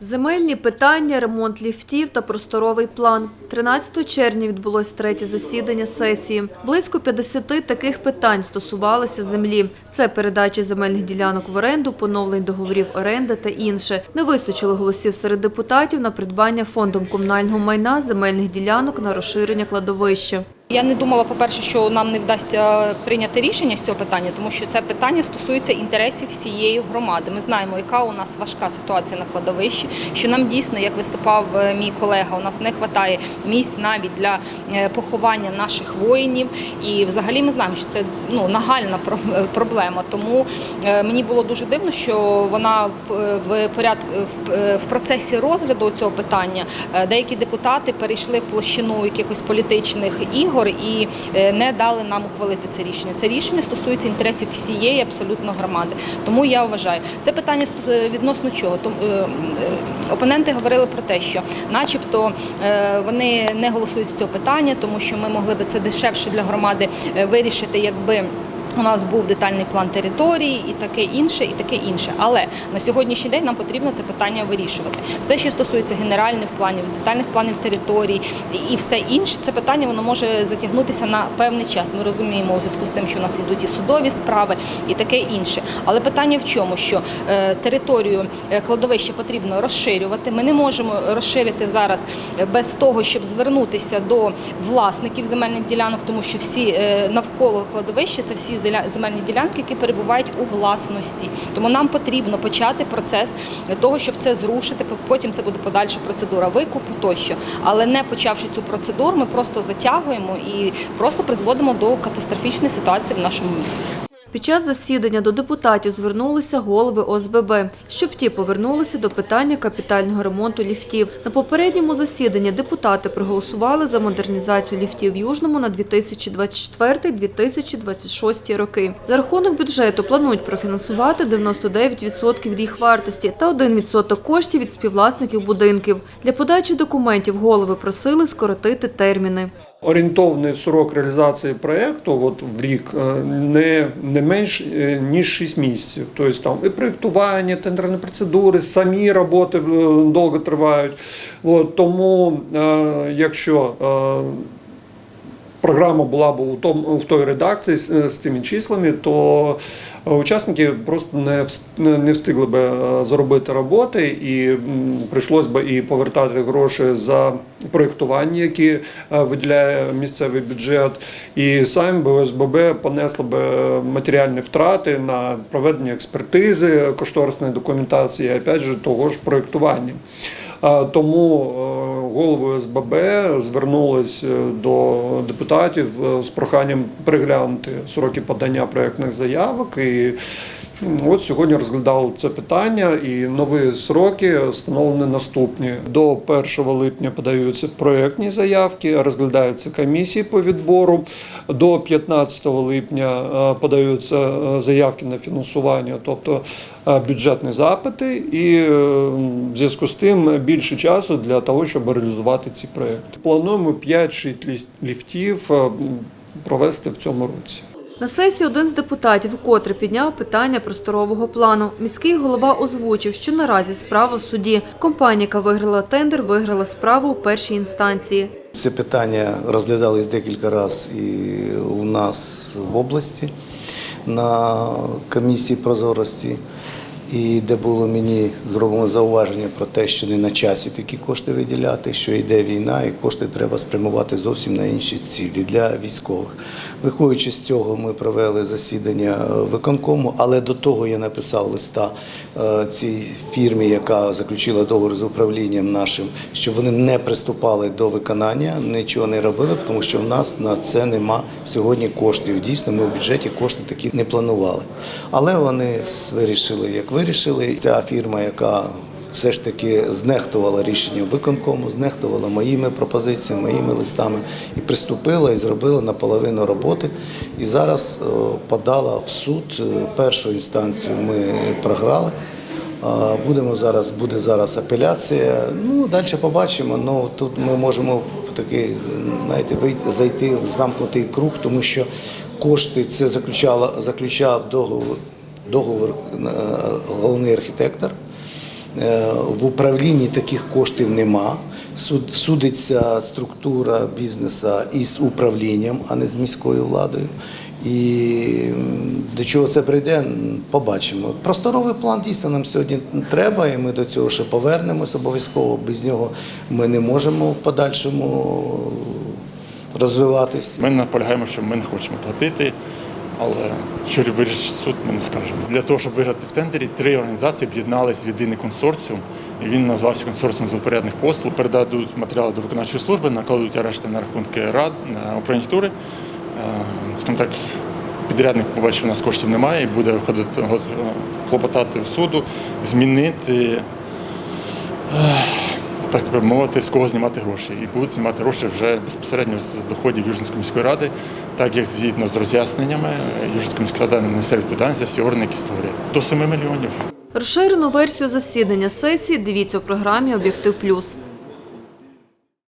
Земельні питання, ремонт ліфтів та просторовий план. 13 червня відбулось третє засідання сесії. Близько 50 таких питань стосувалися землі. Це передача земельних ділянок в оренду, поновлень договорів оренди та інше. Не вистачило голосів серед депутатів на придбання фондом комунального майна земельних ділянок на розширення кладовища. Я не думала, по-перше, що нам не вдасться прийняти рішення з цього питання, тому що це питання стосується інтересів всієї громади. Ми знаємо, яка у нас важка ситуація на кладовищі, що нам дійсно, як виступав е, мій колега, у нас не вистачає місць навіть для е, поховання наших воїнів. І взагалі ми знаємо, що це ну, нагальна про- проблема. Тому е, мені було дуже дивно, що вона в, порядку в, е, процесі розгляду цього питання е, деякі депутати перейшли в площину якихось політичних ігор і е, не дали нам ухвалити це рішення. Це рішення стосується інтересів всієї абсолютно громади. Тому я вважаю, це питання е, відносно чого. Е, опоненти говорили про те, що, начебто, вони не голосують з цього питання, тому що ми могли би це дешевше для громади вирішити, якби. У нас був детальний план території і таке інше, і таке інше. Але на сьогоднішній день нам потрібно це питання вирішувати. Все, що стосується генеральних планів, детальних планів територій і- все інше, це питання воно може затягнутися на певний час. Ми розуміємо у зв'язку з тим, що у нас ідуть і судові справи, і таке інше. Але питання в чому? Що е, територію е, кладовища потрібно розширювати. Ми не можемо розширити зараз е, без того, щоб звернутися до власників земельних ділянок, тому що всі навколо кладовища це всі земельні ділянки, які перебувають у власності. Тому нам потрібно почати процес того, щоб це зрушити. Потім це буде подальша процедура викупу тощо. Але не почавши цю процедуру, ми просто затягуємо і просто призводимо до катастрофічної ситуації в нашому місті. Під час засідання до депутатів звернулися голови ОСББ, щоб ті повернулися до питання капітального ремонту ліфтів. На попередньому засіданні депутати проголосували за модернізацію ліфтів в Южному на 2024-2026 роки. За рахунок бюджету планують профінансувати 99% від їх вартості та 1% коштів від співвласників будинків. Для подачі документів голови просили скоротити терміни. Орієнтовний срок реалізації проєкту от в рік е, не, не менш е, ніж 6 місяців. Тобто там і проєктування, тендерні процедури, самі роботи е, довго тривають. От, тому, якщо програма була б у тому в той редакції з, з тими числами, то е, учасники просто не не встигли би е, заробити роботи, і прийшлось би і повертати гроші за проєктування, які е, виділяє місцевий бюджет, і самі б ОСББ понесли б матеріальні втрати на проведення експертизи, кошторисної документації, опять же, того ж проєктування. Тому голови СББ звернулись е, до депутатів е, з проханням приглянути сроки подання проєктних заявок. І от сьогодні розглядали це питання, і нові сроки встановлені наступні. До 1 липня подаються проєктні заявки, розглядаються комісії по відбору. До 15 липня е, подаються е, заявки на фінансування, тобто е, бюджетні запити, і в зв'язку з тим більше часу для того, щоб реалізувати ці проекти. Плануємо 5-6 ліфтів провести в цьому році. На сесії один з депутатів вкотре підняв питання просторового плану. Міський голова озвучив, що наразі справа в суді. Компанія, яка виграла тендер, виграла справу у першій інстанції. Це питання розглядались декілька разів і у нас в області на комісії прозорості, і де було мені зроблено зауваження про те, що не на часі такі кошти виділяти, що йде війна, і кошти треба спрямувати зовсім на інші цілі для військових. Виходячи з цього, ми провели засідання е, виконкому, але до того я написав листа е, цій фірмі, яка заключила договір з управлінням нашим, щоб вони не приступали до виконання, нічого не робили, тому що в нас на це нема сьогодні коштів. Дійсно, ми в бюджеті кошти такі не планували. Але вони вирішили, як вирішили. Ця фірма, яка все ж таки знехтувала рішенням виконкому, знехтувала моїми пропозиціями, моїми листами і приступила і зробила наполовину роботи. І зараз е, подала в суд. Е, Першу інстанцію ми програли. Е, Будемо зараз, буде зараз апеляція. Ну, далі побачимо. Ну, тут ми можемо в такий, знаєте, вийти, зайти в замкнутий круг, тому що кошти це заключала, заключав договор, договор головний архітектор. Е, В управлінні таких коштів нема. Суд- Судиться структура бізнесу із управлінням, а не з міською владою. І до чого це прийде, побачимо. Просторовий план дійсно нам сьогодні треба, і ми до цього ще повернемось обов'язково. Без нього ми не можемо в подальшому розвиватись. Ми наполягаємо, що ми не хочемо платити, але що вирішить суд, ми не скажемо. Для того, щоб виграти в тендері, три організації об'єднались в єдиний консорціум. І він назвався консорціум залпорядних послуг. Передадуть матеріали до виконавчої служби, накладуть арешти на рахунки рад на управління тури. Е, Скажімо так, підрядник побачив, у нас коштів немає і буде виходити го- клопотати в суду, змінити так тепер мовити, з кого знімати гроші. І будуть знімати гроші вже безпосередньо з доходів Южинської міської ради, так як згідно з роз'ясненнями, Южинська міська рада несе відповідальність за всі органи, які створює. До 7 мільйонів. Розширену версію засідання сесії дивіться у програмі Об'єктив Плюс.